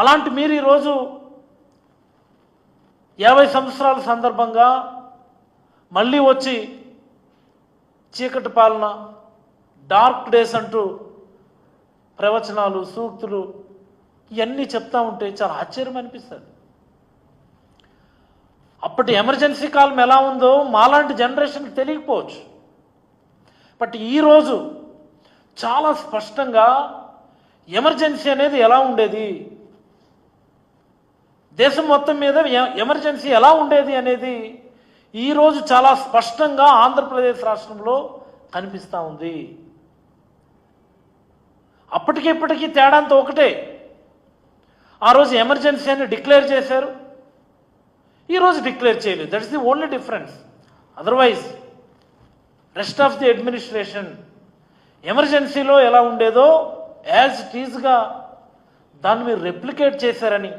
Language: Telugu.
అలాంటి మీరు ఈరోజు యాభై సంవత్సరాల సందర్భంగా మళ్ళీ వచ్చి చీకటి పాలన డార్క్ డేస్ అంటూ ప్రవచనాలు సూక్తులు ఇవన్నీ చెప్తా ఉంటే చాలా ఆశ్చర్యం అనిపిస్తుంది. అప్పటి ఎమర్జెన్సీ కాలం ఎలా ఉందో మాలాంటి జనరేషన్కి తెలియకపోవచ్చు. బట్ ఈరోజు చాలా స్పష్టంగా ఎమర్జెన్సీ అనేది ఎలా ఉండేది? దేశం మొత్తం మీద ఎమర్జెన్సీ ఎలా ఉండేది అనేది ఈరోజు చాలా స్పష్టంగా ఆంధ్రప్రదేశ్ రాష్ట్రంలో కనిపిస్తూ ఉంది. అప్పటికి ఇప్పటికీ ఒకటే. ఆ రోజు ఎమర్జెన్సీ అని డిక్లేర్ చేశారు. ఈరోజు డిక్లేర్ చేయలేదు. That is the only difference. Otherwise rest of the administration ఎమర్జెన్సీలో ఎలా ఉండేదో యాజ్ ఇట్ ఈజ్గా దాన్ని మీరు రెప్లికేట్ చేశారని